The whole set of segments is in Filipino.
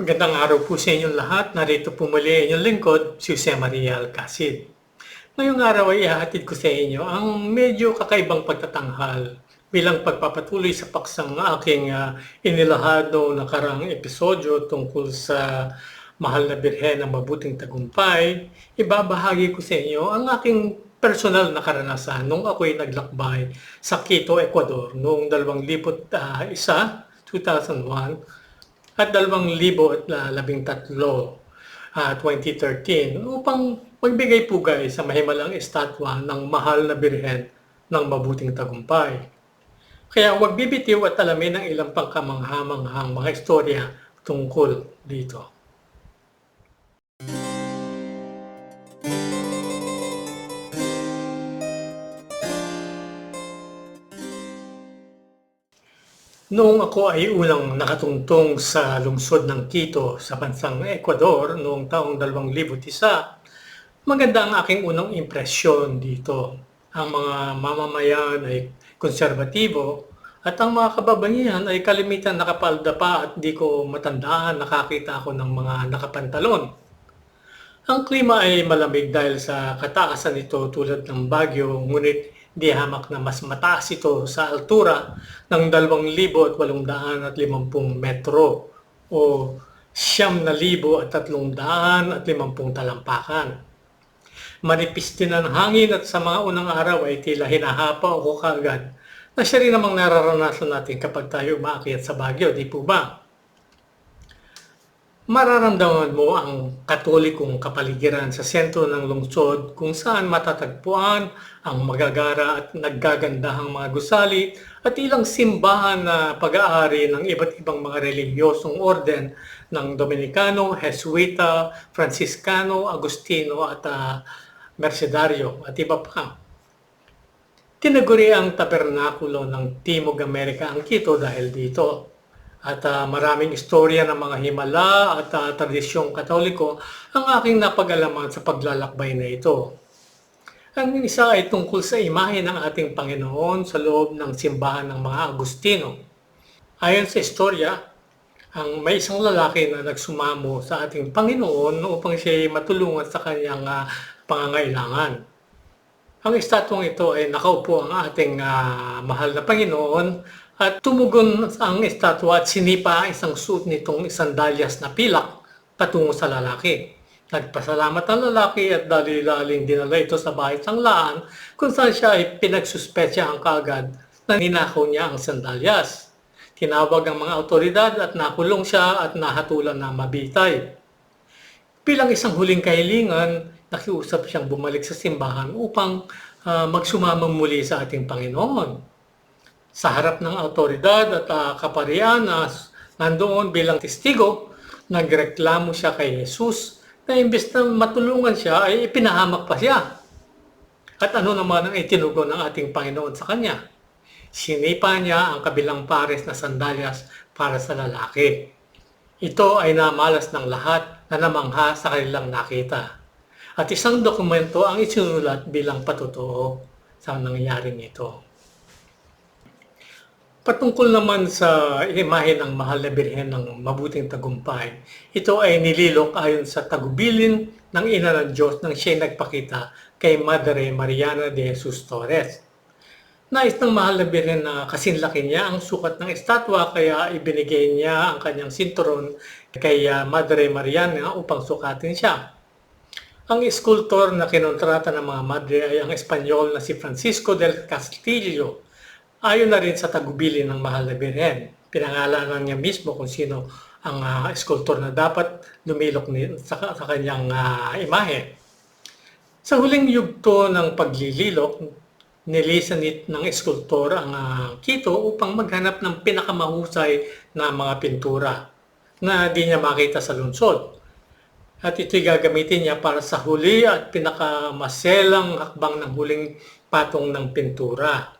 Magandang araw po sa inyong lahat. Narito po muli inyong lingkod, si Jose Maria Alcacid. Ngayong araw ay ihahatid ko sa inyo ang medyo kakaibang pagtatanghal bilang pagpapatuloy sa paksang aking uh, inilahado na karang episodyo tungkol sa mahal na birhen ng mabuting tagumpay, ibabahagi ko sa inyo ang aking personal na karanasan nung ako'y naglakbay sa Quito, Ecuador noong 2001, 2001 at 2013 uh, 2013 upang magbigay pugay sa mahimalang estatwa ng mahal na birhen ng mabuting tagumpay. Kaya huwag bibitiw at alamin ang ilang pangkamanghamanghang mga istorya tungkol dito. Noong ako ay unang nakatungtong sa lungsod ng Quito sa bansang Ecuador noong taong 2001, maganda ang aking unang impresyon dito. Ang mga mamamayan ay konserbatibo at ang mga kababaihan ay kalimitan nakapalda pa at di ko matandaan nakakita ako ng mga nakapantalon. Ang klima ay malamig dahil sa kataasan nito tulad ng Baguio, ngunit di hamak na mas mataas ito sa altura ng 2,850 metro o siyam na libo at tatlong daan at limampung talampakan. Manipis din ang hangin at sa mga unang araw ay tila hinahapa o kagad na siya rin namang nararanasan natin kapag tayo umaakyat sa Baguio, di po ba? Mararamdaman mo ang katolikong kapaligiran sa sentro ng lungsod kung saan matatagpuan ang magagara at naggagandahang mga gusali at ilang simbahan na pag-aari ng iba't ibang mga relihiyosong orden ng Dominicano, Jesuita, Franciscano, Agustino at uh, Mercedario at iba pa. Tinaguri ang tabernakulo ng Timog Amerika ang Quito dahil dito at uh, maraming istorya ng mga himala at uh, tradisyong katoliko ang aking napag-alaman sa paglalakbay na ito. Ang isa ay tungkol sa imahe ng ating Panginoon sa loob ng simbahan ng mga Agustino. Ayon sa istorya, ang may isang lalaki na nagsumamo sa ating Panginoon upang siya matulungan sa kanyang uh, pangangailangan. Ang estatwang ito ay nakaupo ang ating uh, mahal na Panginoon at tumugon ang estatwa at sinipa isang suit nitong isang dalyas na pilak patungo sa lalaki. Nagpasalamat ang lalaki at dali-daling dinala ito sa bahay sanglaan kung saan siya ay pinagsuspetsyahan kaagad na ninakaw niya ang sandalyas. Tinawag ang mga otoridad at nakulong siya at nahatulan na mabitay. Bilang isang huling kahilingan, nakiusap siyang bumalik sa simbahan upang uh, magsumama muli sa ating Panginoon sa harap ng autoridad at uh, kaparian na nandoon bilang testigo, nagreklamo siya kay Jesus na imbes na matulungan siya ay ipinahamak pa siya. At ano naman ang itinugon ng ating Panginoon sa kanya? Sinipa niya ang kabilang pares na sandalyas para sa lalaki. Ito ay namalas ng lahat na namangha sa kanilang nakita. At isang dokumento ang isinulat bilang patotoo sa nangyaring ito. Patungkol naman sa imahe ng mahal na birhen ng mabuting tagumpay, ito ay nililok ayon sa tagubilin ng ina ng Diyos nang siya nagpakita kay Madre Mariana de Jesus Torres. Nais ng mahal na birhen na kasinlaki niya ang sukat ng estatwa kaya ibinigay niya ang kanyang sinturon kay ah, Madre Mariana upang sukatin siya. Ang eskultor na kinontrata ng mga madre ay ang Espanyol na si Francisco del Castillo Ayon na rin sa tagubilin ng mahal na Birhen, pinangalanan niya mismo kung sino ang uh, eskultor na dapat lumilok ni, sa, sa kanyang uh, imahe. Sa huling yugto ng paglililok, nilisanit ng eskultor ang uh, Quito upang maghanap ng pinakamahusay na mga pintura na di niya makita sa lungsod. At ito'y gagamitin niya para sa huli at pinakamaselang hakbang ng huling patong ng pintura.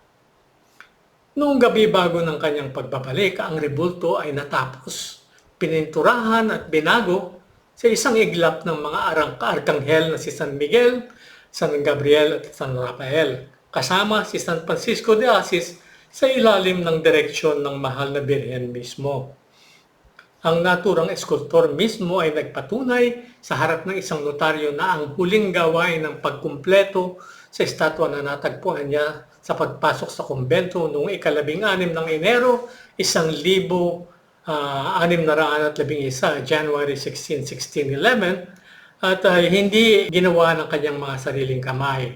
Noong gabi bago ng kanyang pagbabalik, ang rebulto ay natapos, pininturahan at binago sa isang iglap ng mga arang arkanghel na si San Miguel, San Gabriel at San Rafael, kasama si San Francisco de Assis sa ilalim ng direksyon ng mahal na Birhen mismo. Ang naturang eskultor mismo ay nagpatunay sa harap ng isang notaryo na ang huling gawain ng pagkumpleto sa estatwa na natagpuan niya sa pagpasok sa kumbento noong ikalabing anim ng Enero, isang libo ah, anim na raan at labing isa, January 16, 1611, at ah, hindi ginawa ng kanyang mga sariling kamay.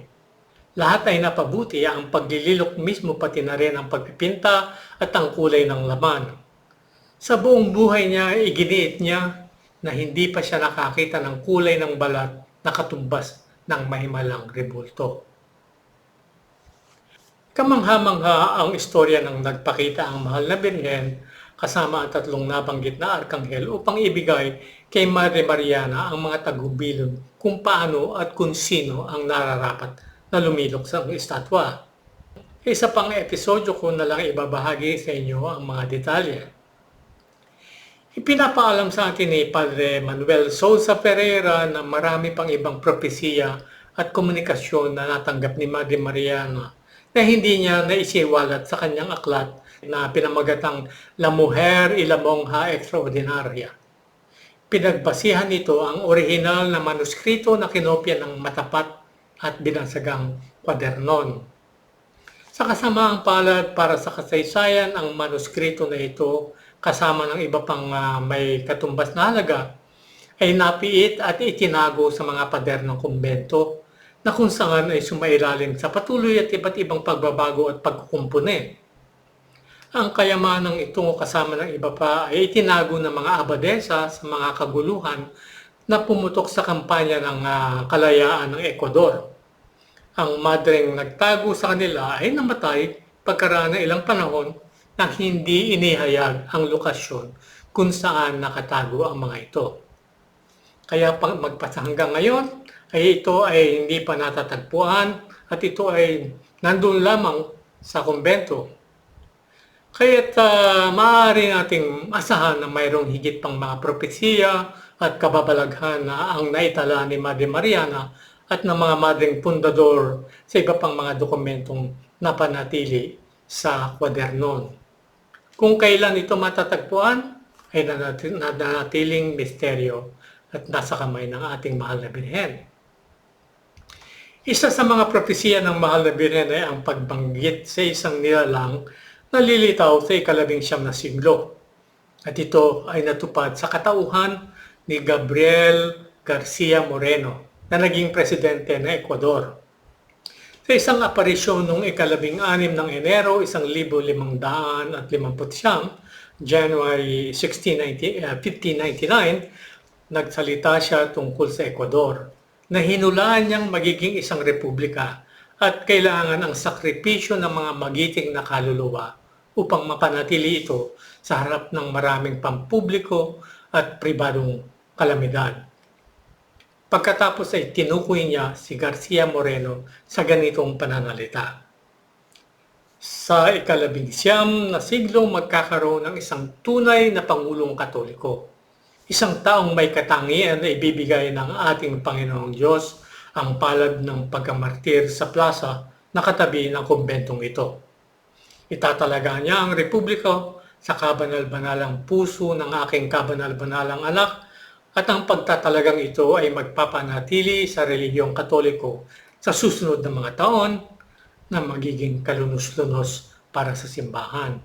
Lahat ay napabuti ang paglililok mismo pati na rin ang pagpipinta at ang kulay ng laman. Sa buong buhay niya, iginiit niya na hindi pa siya nakakita ng kulay ng balat na katumbas ng mahimalang rebulto. Kamangha-mangha ang istorya ng nagpakita ang mahal na Birhen kasama ang tatlong nabanggit na arkanghel upang ibigay kay Madre Mariana ang mga tagubilin kung paano at kung sino ang nararapat na lumilok sa estatwa. Isa pang episodyo ko na lang ibabahagi sa inyo ang mga detalye. Ipinapaalam sa atin ni Padre Manuel Sousa Pereira na marami pang ibang propesiya at komunikasyon na natanggap ni Madre Mariana na hindi niya naisiwalat sa kanyang aklat na pinamagatang La Mujer y la Monja Extraordinaria. Pinagbasihan nito ang orihinal na manuskrito na kinopya ng matapat at binansagang kwadernon. Sa kasamaang palad para sa kasaysayan ang manuskrito na ito kasama ng iba pang ah, may katumbas na halaga ay napiit at itinago sa mga pader ng kumbento na kung saan ay sumailalim sa patuloy at iba't ibang pagbabago at pagkukumpune. Ang kayamanang ito kasama ng iba pa ay itinago ng mga abadesa sa mga kaguluhan na pumutok sa kampanya ng ah, kalayaan ng Ecuador. Ang madreng nagtago sa kanila ay namatay pagkaraan ng ilang panahon nang hindi inihayag ang lokasyon kung saan nakatago ang mga ito. Kaya pag magpasa hanggang ngayon, ay ito ay hindi pa natatagpuan at ito ay nandun lamang sa kumbento. Kaya't uh, maaari nating asahan na mayroong higit pang mga propesiya at kababalaghan na ang naitala ni Madre Mariana at ng mga madring pundador sa iba pang mga dokumentong napanatili sa kwadernon. Kung kailan ito matatagpuan, ay nanat- nanatiling misteryo at nasa kamay ng ating mahal na Birhen. Isa sa mga propesiya ng mahal na Birhen ay ang pagbanggit sa isang nilalang na lilitaw sa ikalabing siyam na siglo. At ito ay natupad sa katauhan ni Gabriel Garcia Moreno na naging presidente ng Ecuador. Sa isang aparisyon noong ikalabing anim ng Enero, isang libo limang daan at limamput siyam, January 1690, uh, 1599, nagsalita siya tungkol sa Ecuador na hinulaan niyang magiging isang republika at kailangan ang sakripisyo ng mga magiting na kaluluwa upang mapanatili ito sa harap ng maraming pampubliko at pribadong kalamidad. Pagkatapos ay tinukoy niya si Garcia Moreno sa ganitong pananalita. Sa ikalabing siyam na siglo magkakaroon ng isang tunay na Pangulong Katoliko. Isang taong may katangian na ibibigay ng ating Panginoong Diyos ang palad ng pagkamartir sa plaza na katabi ng kumbentong ito. Itatalaga niya ang republika sa kabanal-banalang puso ng aking kabanal-banalang anak at ang pagtatalagang ito ay magpapanatili sa relihiyong katoliko sa susunod na mga taon na magiging kalunos-lunos para sa simbahan.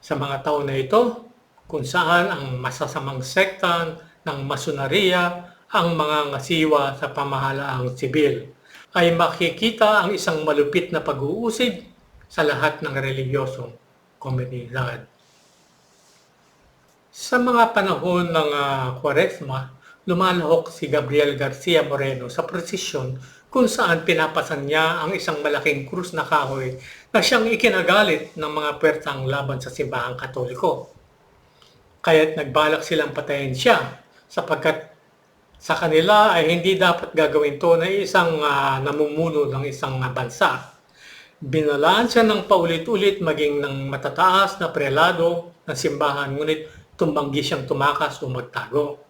Sa mga taon na ito, kung saan ang masasamang sekta ng masonaria ang mga ngasiwa sa pamahalaang sibil, ay makikita ang isang malupit na pag-uusig sa lahat ng reliyosong komunidad. Sa mga panahon ng uh, Kwaresma, lumalahok si Gabriel Garcia Moreno sa prosesyon kung saan pinapasan niya ang isang malaking krus na kahoy na siyang ikinagalit ng mga pwertang laban sa simbahang katoliko. Kaya't nagbalak silang patayin siya sapagkat sa kanila ay hindi dapat gagawin to na isang uh, namumuno ng isang uh, bansa. Binalaan siya ng paulit-ulit maging ng matataas na prelado ng simbahan ngunit tumanggi siyang tumakas o magtago.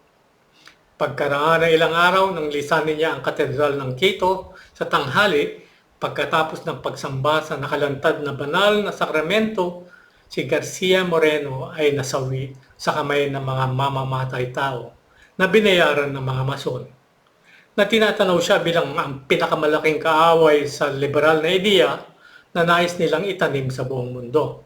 Pagkaraan ng ilang araw nang lisanin niya ang katedral ng Quito sa tanghali, pagkatapos ng pagsamba sa nakalantad na banal na sakramento, si Garcia Moreno ay nasawi sa kamay ng mga mamamatay tao na binayaran ng mga mason na tinatanaw siya bilang ang pinakamalaking kaaway sa liberal na ideya na nais nilang itanim sa buong mundo.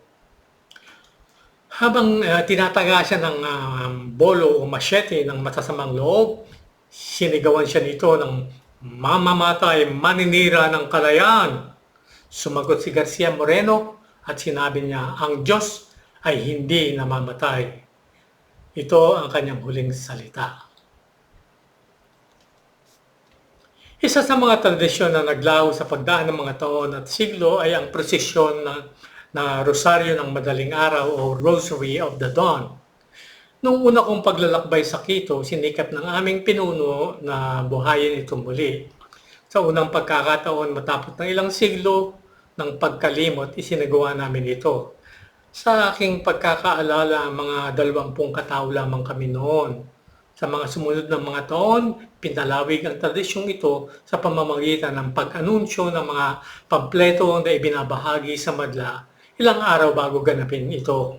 Habang uh, tinataga siya ng uh, bolo o machete ng matasamang loob, sinigawan siya nito ng mamamatay, maninira ng kalayaan. Sumagot si Garcia Moreno at sinabi niya, ang Diyos ay hindi namamatay. Ito ang kanyang huling salita. Isa sa mga tradisyon na naglaho sa pagdaan ng mga taon at siglo ay ang prosesyon na, na Rosaryo ng Madaling Araw o Rosary of the Dawn. Noong una kong paglalakbay sa Quito, sinikap ng aming pinuno na buhayin ito muli. Sa unang pagkakataon matapos ng ilang siglo ng pagkalimot, isinagawa namin ito. Sa aking pagkakaalala, mga dalawampung katao lamang kami noon. Sa mga sumunod na mga taon, pinalawig ang tradisyong ito sa pamamagitan ng pag-anunsyo ng mga pampleto na ibinabahagi sa madla ilang araw bago ganapin ito.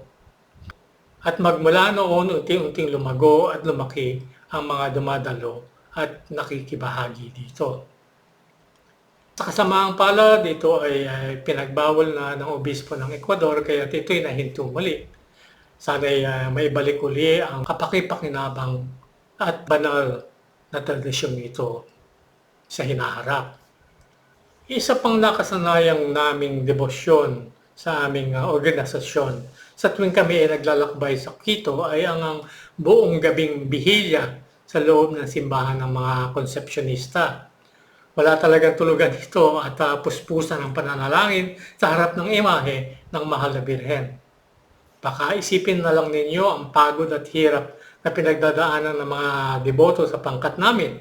At magmula noon, unti-unting lumago at lumaki ang mga dumadalo at nakikibahagi dito. Sa kasamaang pala, dito ay, ay pinagbawal na ng obispo ng Ecuador kaya ito'y nahinto muli. Sana'y uh, maibalik uli ang kapakipakinabang at banal na tradisyong ito sa hinaharap. Isa pang nakasanayang naming debosyon sa aming uh, organisasyon sa tuwing kami ay naglalakbay sa Quito ay ang, ang buong gabing bihilya sa loob ng simbahan ng mga konsepsyonista. Wala talagang tulugan ito at uh, puspusan ng pananalangin sa harap ng imahe ng mahal na birhen. Baka isipin na lang ninyo ang pagod at hirap na pinagdadaanan ng mga deboto sa pangkat namin.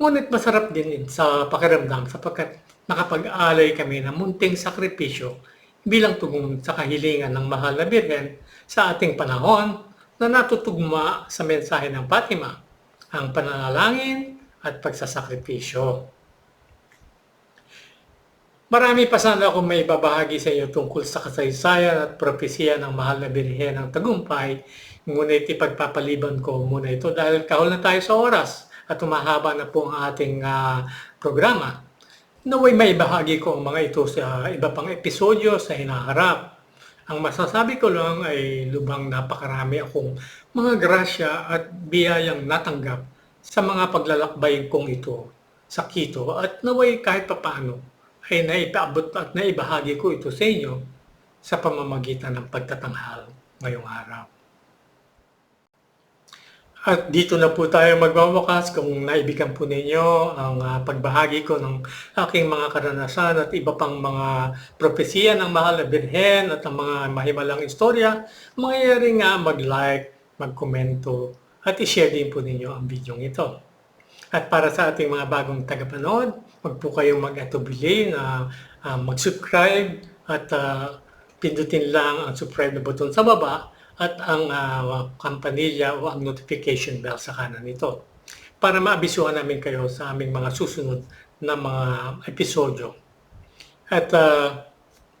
Ngunit masarap din sa pakiramdam sapagkat nakapag-alay kami ng munting sakripisyo bilang tugon sa kahilingan ng mahal na Birhen sa ating panahon na natutugma sa mensahe ng Fatima, ang pananalangin at pagsasakripisyo. Marami pa sana akong may babahagi sa iyo tungkol sa kasaysayan at propesya ng mahal na Birhen ng Tagumpay Ngunit ipagpapaliban ko muna ito dahil kahol na tayo sa oras at umahaba na po ang ating uh, programa. Naway may bahagi ko ang mga ito sa iba pang episodyo sa hinaharap. Ang masasabi ko lang ay lubang napakarami akong mga grasya at biyayang natanggap sa mga paglalakbay kong ito sa Quito at naway kahit papaano ay naipaabot at naibahagi ko ito sa inyo sa pamamagitan ng pagtatanghal ngayong araw. At dito na po tayo magwawakas kung naibigan po ninyo ang uh, pagbahagi ko ng aking mga karanasan at iba pang mga propesiya ng mahal na Birhen at ang mga mahimalang istorya, mangyayari nga mag-like, mag-komento at i-share din po ninyo ang video ito. At para sa ating mga bagong tagapanood, wag po kayong mag-atubili na uh, mag-subscribe at uh, pindutin lang ang subscribe na button sa baba at ang uh, kampanilya o ang notification bell sa kanan nito para maabisuhan namin kayo sa aming mga susunod na mga episodyo. At uh,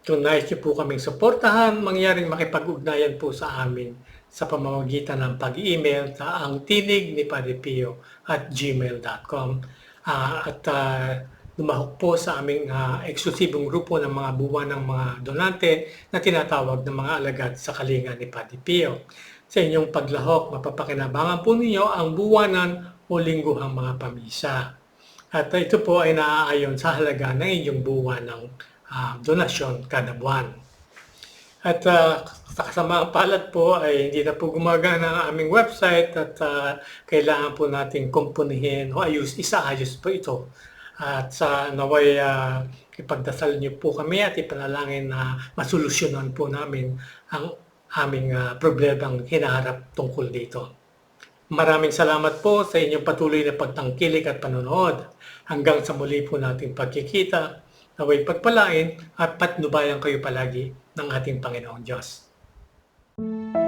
kung nais niyo po kaming suportahan, mangyaring makipag-ugnayan po sa amin sa pamamagitan ng pag-email sa ang tinig ni Padipio at gmail.com. Uh, ah, at uh, lumahok po sa aming uh, eksklusibong grupo ng mga buwan ng mga donante na tinatawag ng mga alagad sa kalinga ni Padre Pio. Sa inyong paglahok, mapapakinabangan po ninyo ang buwanan o lingguhang mga pamisa. At ito po ay naaayon sa halaga ng inyong buwan ng uh, donasyon kada buwan. At uh, sa kasamaang palad po ay hindi na po gumagana ang aming website at uh, kailangan po nating kumpunihin o ayos, isaayos po ito at sa naway uh, ipagdasal niyo po kami at ipanalangin na masolusyonan po namin ang aming uh, problemang hinaharap tungkol dito. Maraming salamat po sa inyong patuloy na pagtangkilik at panonood. Hanggang sa muli po nating pagkikita, naway pagpalain at patnubayan kayo palagi ng ating Panginoong Diyos. Thank you.